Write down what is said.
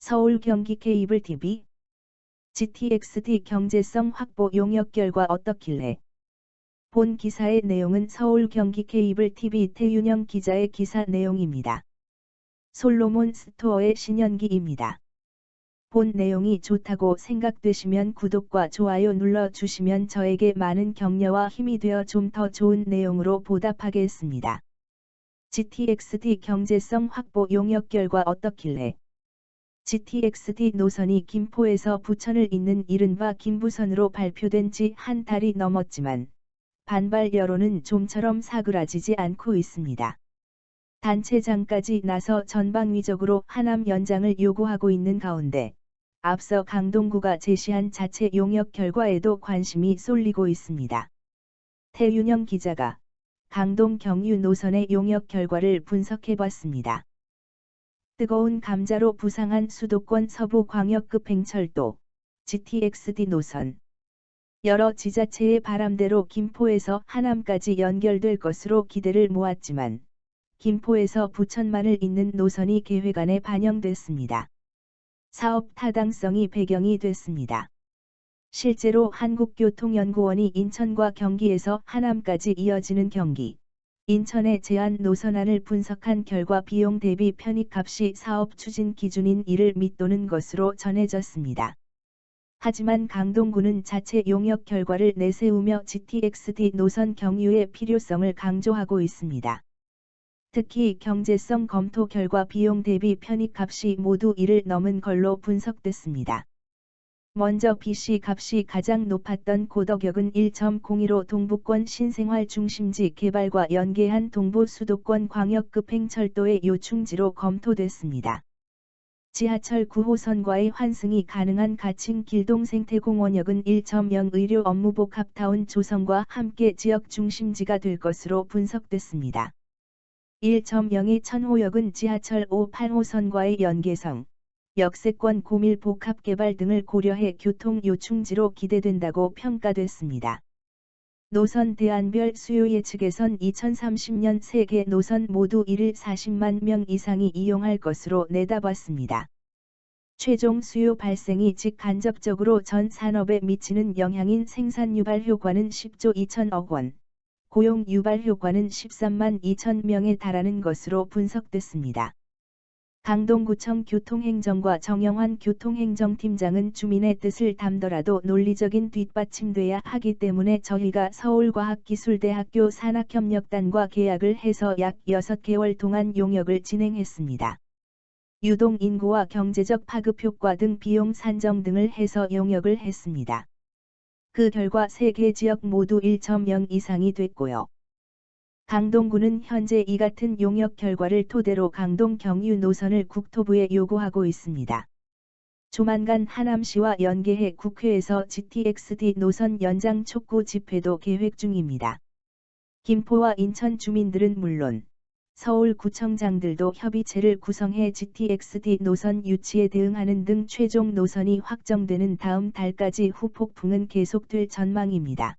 서울 경기 케이블 TV GTX-D 경제성 확보 용역 결과 어떻길래 본 기사의 내용은 서울 경기 케이블 TV 태윤영 기자의 기사 내용입니다. 솔로몬 스토어의 신현기입니다. 본 내용이 좋다고 생각되시면 구독과 좋아요 눌러 주시면 저에게 많은 격려와 힘이 되어 좀 더 좋은 내용으로 보답하겠습니다. GTX-D 경제성 확보 용역 결과 어떻길래 GTX-D 노선이 김포에서 부천을 잇는 이른바 김부선으로 발표된 지 한 달이 넘었지만 반발 여론은 좀처럼 사그라지지 않고 있습니다. 단체장까지 나서 전방위적으로 하남 연장을 요구하고 있는 가운데 앞서 강동구가 제시한 자체 용역 결과에도 관심이 쏠리고 있습니다. 태윤영 기자가 강동 경유 노선의 용역 결과를 분석해봤습니다. 뜨거운 감자로 부상한 수도권 서부 광역급 행철도 GTX-D 노선 여러 지자체의 바람대로 김포에서 하남까지 연결될 것으로 기대를 모았지만 김포에서 부천만을 잇는 노선이 계획안에 반영됐습니다. 사업 타당성이 배경이 됐습니다. 실제로 한국교통연구원이 인천과 경기에서 하남까지 이어지는 경기, 인천의 제한 노선안을 분석한 결과 비용 대비 편익값이 사업 추진 기준인 이를 밑도는 것으로 전해졌습니다. 하지만 강동구는 자체 용역 결과를 내세우며 GTX-D 노선 경유의 필요성을 강조하고 있습니다. 특히 경제성 검토 결과 비용 대비 편익값이 모두 1을 넘은 걸로 분석됐습니다. 먼저 BC 값이 가장 높았던 고덕역은 1.02로 동부권 신생활 중심지 개발과 연계한 동부 수도권 광역급 행철도의 요충지로 검토됐습니다. 지하철 9호선과의 환승이 가능한 가칭 길동 생태공원역은 1.0 의료 업무 복 합타운 조성과 함께 지역 중심지가 될 것으로 분석됐습니다. 1.02 천호역은 지하철 5, 8호선과의 연계성, 역세권 고밀 복합 개발 등을 고려해 교통 요충지로 기대된다고 평가됐습니다. 노선 대안별 수요 예측에선 2030년 세계 노선 모두 1일 40만 명 이상이 이용할 것으로 내다봤습니다. 최종 수요 발생이 직간접적으로 전 산업에 미치는 영향인 생산 유발 효과는 10조 2천억 원, 고용 유발 효과는 13만 2천 명에 달하는 것으로 분석됐습니다. 강동구청 교통행정과 정영환 교통행정팀장은 주민의 뜻을 담더라도 논리적인 뒷받침돼야 하기 때문에 저희가 서울과학기술대학교 산학협력단과 계약을 해서 약 6개월 동안 용역을 진행했습니다. 유동 인구와 경제적 파급 효과 등 비용 산정 등을 해서 용역을 했습니다. 그 결과 3개 지역 모두 1.0 이상이 됐고요. 강동구는 현재 이 같은 용역 결과를 토대로 강동 경유 노선을 국토부에 요구하고 있습니다. 조만간 하남시와 연계해 국회에서 GTX-D 노선 연장 촉구 집회도 계획 중입니다. 김포와 인천 주민들은 물론 서울구청장들도 협의체를 구성해 GTX-D 노선 유치에 대응하는 등 최종 노선이 확정되는 다음 달까지 후폭풍은 계속될 전망입니다.